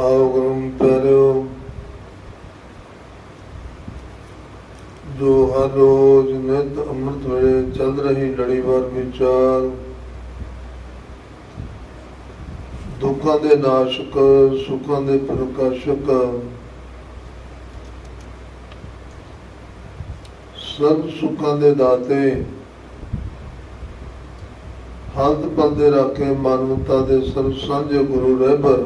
ਆਓ ਗੁਰੂ ਜੋ ਹਰ ਰੋਜ਼ ਨਿਤ ਅੰਮ੍ਰਿਤ ਵੇਲੇ ਚੱਲ ਰਹੀ ਲੜੀਵਾਰ ਵਿਚਾਰ। ਦੁੱਖਾਂ ਦੇ ਨਾਸ਼ਕ ਸੁੱਖਾਂ ਦੇ ਪ੍ਰਕਾਸ਼ਕ ਸਭ ਸੁੱਖਾਂ ਦੇ ਦਾਤੇ ਹਾਲਤ ਪਲ ਰੱਖੇ ਮਾਨਵਤਾ ਦੇ ਸਰਬ ਸਾਂਝੇ ਗੁਰੂ ਰਹਿਬਰ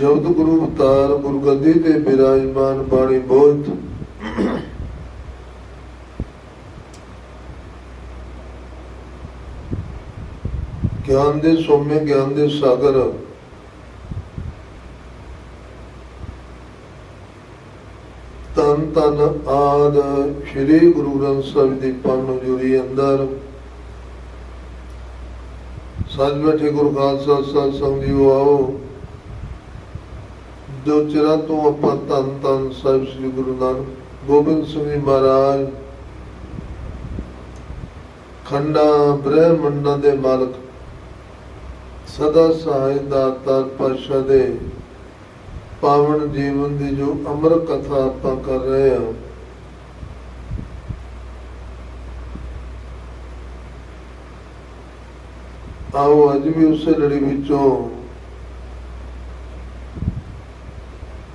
ਸ਼ਬਦ ਗੁਰੂ ਅਵਤਾਰ ਗੁਰਗੱਦੀ ਤੇ ਬਿਰਾਜਮਾਨ ਬਾਣੀ ਬੋਧ। ਗਿਆਨ ਦੇ ਸੋਮੇ, ਗਿਆਨ ਦੇ ਸਾਗਰ। ਤਨ ਤਨ ਆਦ ਸ੍ਰੀ ਗੁਰੂ ਗ੍ਰੰਥ ਸਾਹਿਬ ਦੀ ਪੰਨ ਜੁਰੀ ਅੰਦਰ। ਸੱਜ ਬੈਠੇ ਗੁਰੂ ਖਾਲਸਾ ਸਤ ਸੰਗ ਆਓ। ਜੋ ਚਿਰਾਂ ਤੋਂ ਆਪਾਂ ਤਨ ਤਨ ਸਾਹਿਬ ਸ੍ਰੀ ਗੁਰੂ ਨਾਨਕ ਗੋਬਿੰਦ ਸਿੰਘ ਜੀ ਮਹਾਰਾਜ ਖੰਡਾ, ਬ੍ਰਹਮੰਡਾਂ ਦੇ ਮਾਲਕ, ਸਦਾ ਸਹਾਇ ਦਾਤਾਰ ਪਾਸ਼ਾ ਦੇ ਪਾਵਨ ਜੀਵਨ ਦੀ ਜੋ ਅਮਰ ਕਥਾ ਆਪਾਂ ਕਰ ਰਹੇ ਹਾਂ। ਆਓ ਅੱਜ ਵੀ ਉਸੇ ਲੜੀ ਵਿੱਚੋਂ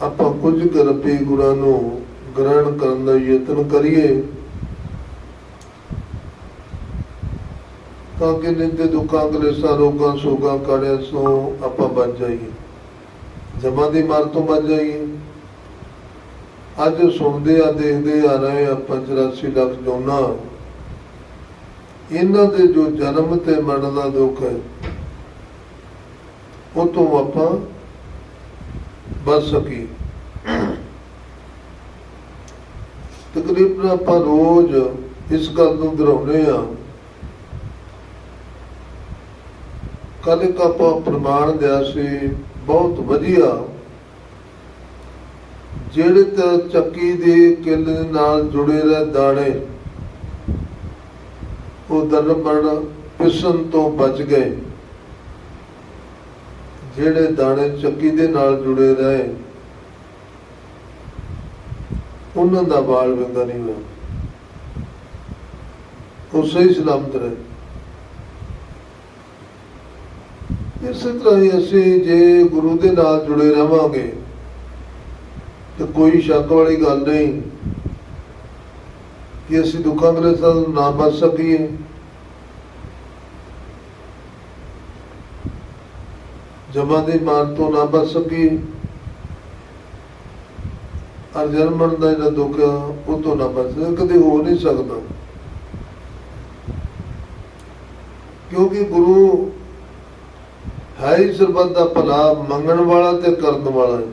ਆਪਾਂ ਕੁਝ ਕਰਪੀ ਗੁਰਾਂ ਨੂੰ ਗ੍ਰਹਿਣ ਕਰਨ ਦਾ ਯਤਨ ਕਰੀਏ, ਤਾਂ ਕਿ ਨਿੰਦੇ ਦੁੱਖਾਂ, ਕਲੇਸ਼ਾਂ, ਰੋਗਾਂ, ਸੋਗਾਂ, ਕਾੜਿਆਂ ਤੋਂ ਆਪਾਂ ਬਚ ਜਾਈਏ। ਜਮਾਂ ਦੀ ਮਾਰ ਤੋਂ ਬਚ ਜਾਈਏ। ਅੱਜ ਸੁਣਦੇ ਆ, ਦੇਖਦੇ ਆ, ਰਹੇ ਆ 85 ਲੱਖ ਜੋਨਾ। ਇਹਨਾਂ ਦੇ ਜੋ ਜਨਮ ਤੇ ਮਰਨ ਦਾ ਦੁੱਖ ਹੈ, ਉਹ ਤੋਂ ਆਪਾਂ ਬਚ ਸਕੀਏ। ਤਕਰੀਬਨ ਆਪਾਂ ਰੋਜ਼ ਇਸ ਗੱਲ ਨੂੰ ਦੁਹਰਾਉਂਦੇ ਆ ਕੱਲ ਇੱਕ ਆਪਾਂ ਪ੍ਰਮਾਣ ਦਿਆ ਸੀ, ਬਹੁਤ ਵਧੀਆ। ਜਿਹੜੇ ਤੇ ਚੱਕੀ ਦੇ ਕਿੱਲ ਨਾਲ ਜੁੜੇ ਰਹਿ ਦਾਣੇ, ਉਹ ਦਰਬਣ ਪਿਸਣ ਤੋਂ ਬਚ ਗਏ। ਜਿਹੜੇ ਦਾਣੇ ਚੱਕੀ ਦੇ ਨਾਲ ਜੁੜੇ ਰਹੇ ਉਹਨਾਂ ਦਾ ਬਾਲ ਵਿੰਗਾ ਨਹੀਂ ਹੋਇਆ। ਉਹ ਸਹੀ ਸਲਾਮਤ ਰਹੇ। ਇਸੇ ਤਰ੍ਹਾਂ ਹੀ ਅਸੀਂ ਜੇ ਗੁਰੂ ਦੇ ਨਾਲ ਜੁੜੇ ਰਵਾਂਗੇ, ਤੇ ਕੋਈ ਸ਼ੱਕ ਵਾਲੀ ਗੱਲ ਨਹੀਂ ਕਿ ਅਸੀਂ ਦੁੱਖਾਂ ਕਲੇਸ਼ਾਂ ਤੋਂ ਨਾ ਬਚ ਸਕੀਏ। ਜਮਾਂ ਦੀ ਮਾਰ ਤੋਂ ਨਾ ਬਚ ਸਕੀਏ। ਅਰ ਜਨਮਨ ਦਾ ਜਿਹੜਾ ਦੁੱਖ ਆ, ਉਹ ਤੋਂ ਨਾ ਬਚ ਸਕੀਏ ਕਦੇ ਹੋ ਨਹੀਂ ਸਕਦਾ। ਕਿਉਂਕਿ ਗੁਰੂ ਹੈ ਹੀ ਸਰਬੱਤ ਦਾ ਭਲਾ ਮੰਗਣ ਵਾਲਾ ਤੇ ਕਰਨ ਵਾਲਾ ਹੈ।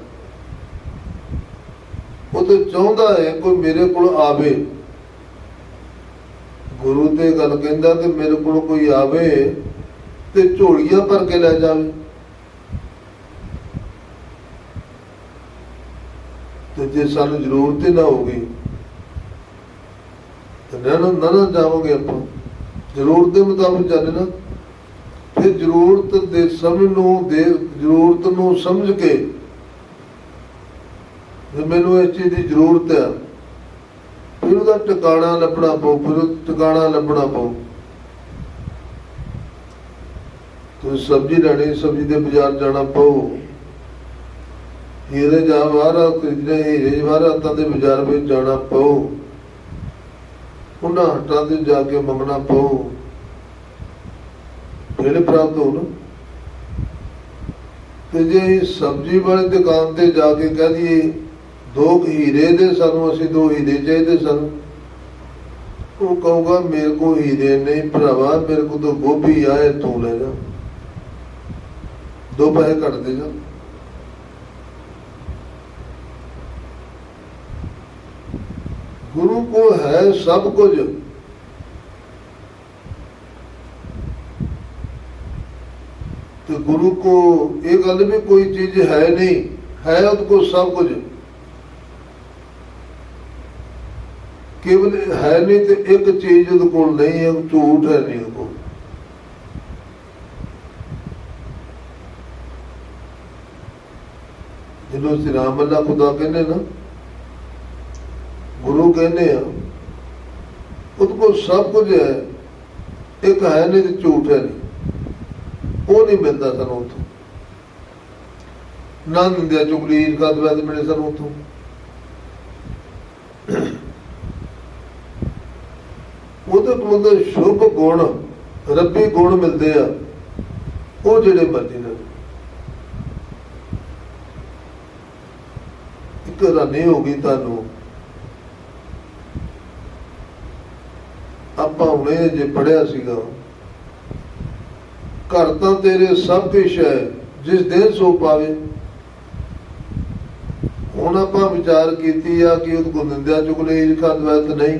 ਉਹ ਤਾਂ ਚਾਹੁੰਦਾ ਹੈ ਕੋਈ ਮੇਰੇ ਕੋਲ ਆਵੇ। ਗੁਰੂ ਤੇ ਗੱਲ ਕਹਿੰਦਾ ਕਿ ਮੇਰੇ ਕੋਲ ਕੋਈ ਆਵੇ ਤੇ ਝੋਲੀਆਂ ਭਰ ਕੇ ਲੈ ਜਾਵੇ। ਤੇ ਜੇ ਸਾਨੂੰ ਜ਼ਰੂਰਤ ਹੀ ਨਾ ਹੋਵੇ ਤੇ ਨਾ ਨਾ ਜਾਵਾਂਗੇ ਆਪਾਂ। ਜ਼ਰੂਰਤ ਦੇ ਮੁਤਾਬਕ ਚੱਲੇ ਨਾ। ਫਿਰ ਜ਼ਰੂਰਤ ਦੇ ਸਮਝ ਨੂੰ, ਦੇ ਜ਼ਰੂਰਤ ਨੂੰ ਸਮਝ ਕੇ ਜੇ ਮੈਨੂੰ ਇਸ ਚੀਜ਼ ਦੀ ਜ਼ਰੂਰਤ ਹੈ ਫਿਰ ਉਹਦਾ ਟਿਕਾਣਾ ਲੱਭਣਾ ਪਊ, ਫਿਰ ਉਹ ਟਿਕਾਣਾ ਲੱਭਣਾ ਪਊ। ਤੁਸੀਂ ਸਬਜ਼ੀ ਲੈਣੀ, ਸਬਜ਼ੀ ਦੇ ਬਾਜ਼ਾਰ ਜਾਣਾ ਪਊ। ਹੀਰੇ ਜਾ ਖਰੀਦਣੇ ਹੀਰੇ ਵਾਰਾ ਦੇ ਬਾਜ਼ਾਰ ਵਿੱਚ ਜਾਣਾ ਪਊ। ਉਹਨਾਂ ਹੱਟਾਂ ਤੇ ਜਾ ਕੇ ਮੰਗਣਾ ਪਊ। ਫਿਰ ਪ੍ਰਾਪਤ ਹੋਣ ਤੇ ਜੇ ਸਬਜ਼ੀ ਵਾਲੀ ਦੁਕਾਨ ਤੇ ਜਾ ਕੇ ਕਹਿ ਦਈਏ, ਦੋ ਹੀਰੇ ਦੇ ਸਾਨੂੰ, ਅਸੀਂ ਦੋ ਹੀਰੇ ਚਾਹੀਦੇ ਸਨ। ਉਹ ਕਹੂਗਾ, ਮੇਰੇ ਕੋ ਹੀਰੇ ਨਹੀਂ ਭਰਾਵਾ, ਮੇਰੇ ਕੋ ਤਾਂ ਗੋਭੀ ਆਏ ਤੂੰ ਲੈ ਜਾ। ਦੋ ਪੈਸੇ ਕੱਟ ਦੇ ਜਾ। ਗੁਰੂ ਕੋਲ ਹੈ ਸਭ ਕੁਝ। ਤੇ ਗੁਰੂ ਕੋ ਇਹ ਗੱਲ ਵੀ ਕੋਈ ਚੀਜ਼ ਹੈ ਨਹੀਂ, ਹੈ ਉਹਦੇ ਕੋਲ ਸਭ ਕੁਝ। ਕੇਵਲ ਹੈ ਨਹੀਂ ਤੇ ਇੱਕ ਚੀਜ਼ ਉਹਦੇ ਕੋਲ ਨਹੀਂ ਹੈ, ਝੂਠ ਹੈ ਨਹੀਂ ਉਹਦੇ ਕੋਲ। ਜਦੋਂ ਰਾਮ ਅੱਲਾ ਖੁਦਾ ਕਹਿੰਦੇ ਨਾ ਗੁਰੂ ਕਹਿੰਦੇ ਆ, ਉਹਦੇ ਕੋਲ ਸਭ ਕੁਝ ਹੈ, ਇੱਕ ਹੈ ਨਹੀਂ ਤੇ ਝੂਠ ਹੈ ਨਹੀਂ। ਉਹ ਨਹੀਂ ਮਿਲਦਾ ਸਾਨੂੰ ਉੱਥੋਂ। ਨਾ ਨਿੰਦਿਆ ਚੁਗਲੀ ਕਦਵਾ ਤੇ ਮਿਲੇ ਸਾਨੂੰ ਉੱਥੋਂ। ਉਹਦੇ ਕੋਲ ਤਾਂ ਸ਼ੁਭ ਗੁਣ, ਰੱਬੀ ਗੁਣ ਮਿਲਦੇ ਆ, ਉਹ ਜਿਹੜੇ ਮਰਜ਼ੀ ਨੇ ਇੱਕ ਰਾਨੀ ਹੋ ਗਈ ਤੁਹਾਨੂੰ ਆਪਾਂ ਹੁਣੇ ਜੇ ਪੜਿਆ ਸੀਗਾ, ਘਰ ਤਾਂ ਤੇਰੇ ਸਭ ਕੁਛ ਹੈ, ਜਿਸ ਦਿਨ ਸੋ ਪਾਵੇ। ਹੁਣ ਆਪਾਂ ਵਿਚਾਰ ਕੀਤੀ ਆ ਕਿ ਉਹ ਕੋ ਨਿੰਦਿਆ ਚੁਗਲੀ ਈਰਖਾ ਦਵੈਤ ਨਹੀਂ।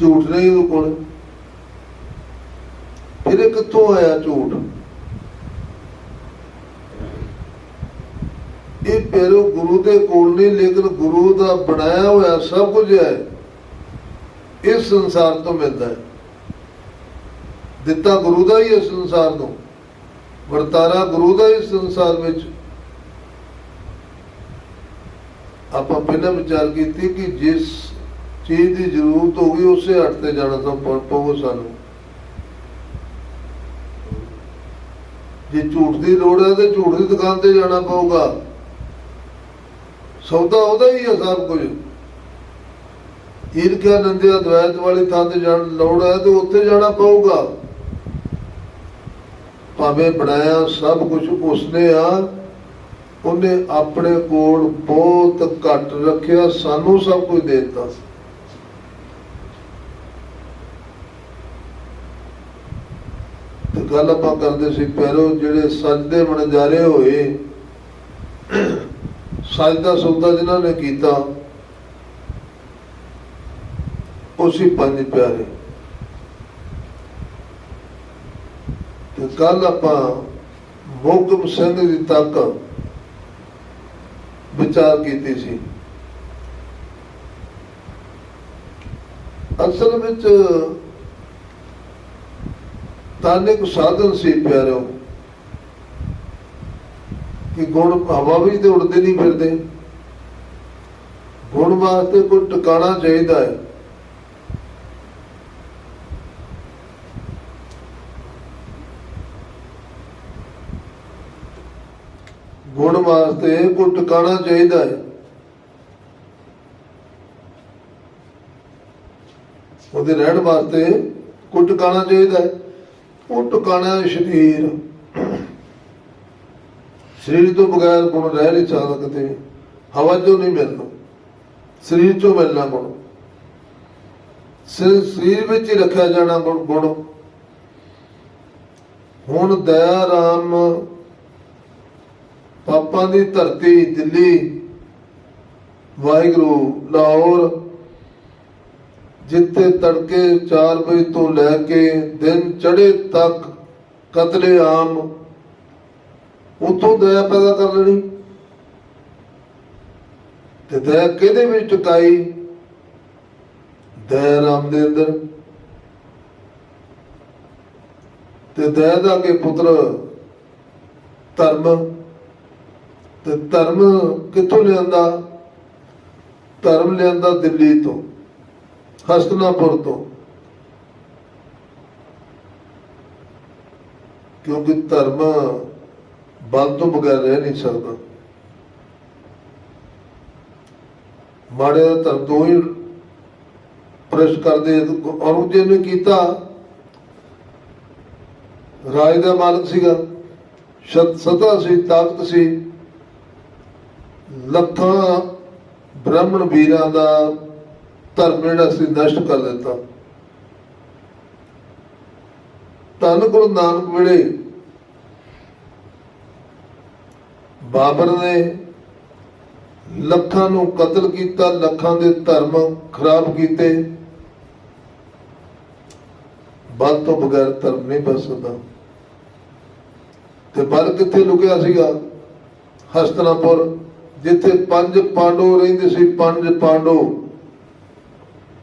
ਝੂਠ ਨਹੀਂ ਉਹ ਕੋਲ। ਫਿਰ ਇਹ ਕਿੱਥੋਂ ਆਇਆ ਝੂਠ? ਇਹ ਪੈਰੋ ਗੁਰੂ ਦੇ ਕੋਲ ਨਹੀਂ, ਲੇਕਿਨ ਗੁਰੂ ਦਾ ਬਣਾਇਆ ਹੋਇਆ ਸਭ ਕੁਝ ਹੈ। ਇਸ ਸੰਸਾਰ ਤੋਂ ਮਿਲਦਾ ਹੈ। ਦਿੱਤਾ ਗੁਰੂ ਦਾ ਹੀ ਇਸ ਸੰਸਾਰ ਨੂੰ, ਵਰਤਾਰਾ ਗੁਰੂ ਦਾ ਹੀ ਸੰਸਾਰ ਵਿੱਚ। ਆਪਾਂ ਪਹਿਲਾਂ ਵਿਚਾਰ ਕੀਤੀ ਕਿ ਜਿਸ ਚੀਜ਼ ਦੀ ਜ਼ਰੂਰਤ ਹੋ ਗਈ, ਉਸੇ ਹੱਟ ਤੇ ਜਾਣਾ ਤਾਂ ਪ- ਪਊ ਸਾਨੂੰ। ਜੇ ਝੂਠ ਦੀ ਲੋੜ ਹੈ, ਤੇ ਝੂਠ ਦੀ ਦੁਕਾਨ ਤੇ ਜਾਣਾ ਪਊਗਾ। ਸੌਦਾ ਉਹਦਾ ਹੀ ਹੈ ਸਭ ਕੁਝ। ਈਰਖਿਆ ਨੰਦਿਆ ਦਵੈਤ ਵਾਲੀ ਥਾਂ ਤੇ ਜਾਣ ਲੋੜ ਹੈ ਤੇ ਉੱਥੇ ਜਾਣਾ ਪਊਗਾ। ਭਾਵੇਂ ਬਣਾਇਆ ਸਭ ਕੁਝ ਉਸਨੇ ਆ, ਉਹਨੇ ਆਪਣੇ ਕੋਲ ਬਹੁਤ ਘੱਟ ਰੱਖਿਆ, ਸਾਨੂੰ ਸਭ ਕੁਝ ਦੇ ਦਿੱਤਾ ਤੇ ਗੱਲ ਆਪਾਂ ਕਰਦੇ ਸੀ ਪੈਰੋ ਜਿਹੜੇ ਸਜਦੇ ਮਨਜਾਰੇ ਹੋਏ ਸਜਦਾ ਸੌਦਾ ਜਿਨ੍ਹਾਂ ਨੇ ਕੀਤਾ, ਉਹ ਸੀ ਪੰਜ ਪਿਆਰੇ। ਤੇ ਕੱਲ ਆਪਾਂ ਮੋਕਮ ਸਿੰਘ ਦੀ ਤੱਕ ਵਿਚਾਰ ਕੀਤੀ ਸੀ। ਅਸਲ ਵਿੱਚ ਤਾਨੇ ਸਾਧਨ ਸੀ ਪਿਆਰੋ ਕਿ ਗੁਣ ਹਵਾ ਵੀ ਤੇ ਉੜਦੇ ਨਹੀਂ ਫਿਰਦੇ। ਗੁਣ ਵਾਸਤੇ ਕੋਈ ਟਿਕਾਣਾ ਚਾਹੀਦਾ ਹੈ। ਗੁਣ ਵਾਸਤੇ ਕੋਈ ਟਿਕਾਣਾ ਚਾਹੀਦਾ ਹੈ। ਉਹਦੇ ਰਹਿਣ ਵਾਸਤੇ ਕੋਈ ਟਿਕਾਣਾ ਚਾਹੀਦਾ ਹੈ। ਉਹ ਟਿਕਾਣਾ ਸਰੀਰ। ਸਰੀਰ ਤੋਂ ਬਗੈਰ ਗੁਣ ਰਹਿ ਨਹੀਂ ਸਕਦੇ ਹਵਾ ਚੋਂ ਨਹੀਂ ਮਿਲਣਾ। ਸਰੀਰ ਚੋਂ ਮਿਲਣਾ ਗੁਣ। ਸਰੀਰ ਵਿੱਚ ਹੀ ਰੱਖਿਆ ਜਾਣਾ ਗੁਣ ਹੁਣ ਦਇਆ ਰਾਮ ਪਾਪਾਂ ਦੀ ਧਰਤੀ, ਦਿੱਲੀ, ਵਾਹਿਗੁਰੂ, ਲਾਹੌਰ, ਜਿੱਥੇ ਤੜਕੇ 4 ਵਜੇ ਤੋਂ ਲੈ ਕੇ ਦਿਨ ਚੜੇ ਤੱਕ ਕਤਲੇ ਆਮ ਉਤੋਂ ਦਇਆ ਪੈਦਾ ਕਰ ਲੈਣੀ। ਤੇ ਦਇਆ ਕਿਹਦੇ ਵਿੱਚ ਟਿਕਾਈ? ਦਇਆ ਰਾਮ ਦੇ ਅੰਦਰ। ਤੇ ਦਇਆ ਦਾ ਕੇ ਪੁੱਤਰ ਧਰਮ। ਤੇ ਧਰਮ ਕਿੱਥੋਂ ਲਿਆਂਦਾ? ਧਰਮ ਲਿਆਂਦਾ ਦਿੱਲੀ ਤੋਂ, ਹਸਤਨਾਪੁਰ ਤੋਂ। ਕਿਉਂਕਿ ਧਰਮ ਬਲ ਤੋਂ ਬਗੈਰ ਰਹਿ ਨਹੀਂ ਸਕਦਾ। ਮਾੜੇ ਦਾ ਧਰਮ ਤੋਂ ਹੀ ਪ੍ਰਸ਼ ਕਰਦੇ ਔਰੰਗਜ਼ੇਬ ਨੇ ਕੀਤਾ। ਰਾਜ ਦਾ ਮਾਲਕ ਸੀਗਾ। ਸਤਾ ਸੀ, ਤਾਕਤ ਸੀ। ਲੱਖਾਂ ਬ੍ਰਾਹਮਣ ਵੀਰਾਂ ਦਾ ਧਰਮ ਜਿਹੜਾ ਸੀ, ਨਸ਼ਟ ਕਰ ਦਿੱਤਾ। ਧੰਨ ਗੁਰੂ ਨਾਨਕ ਵੇਲੇ ਬਾਬਰ ਨੇ ਲੱਖਾਂ ਨੂੰ ਕਤਲ ਕੀਤਾ, ਲੱਖਾਂ ਦੇ ਧਰਮ ਖਰਾਬ ਕੀਤੇ। ਬਲ ਤੋਂ ਬਗੈਰ ਧਰਮ ਨਹੀਂ ਬਚ ਸਕਦਾ। ਤੇ ਬਲ ਕਿੱਥੇ ਲੁਕਿਆ ਸੀਗਾ? ਹਸਤਨਾਪੁਰ, ਜਿੱਥੇ ਪੰਜ ਪਾਂਡੋ ਰਹਿੰਦੇ ਸੀ, ਪੰਜ ਪਾਂਡੋ।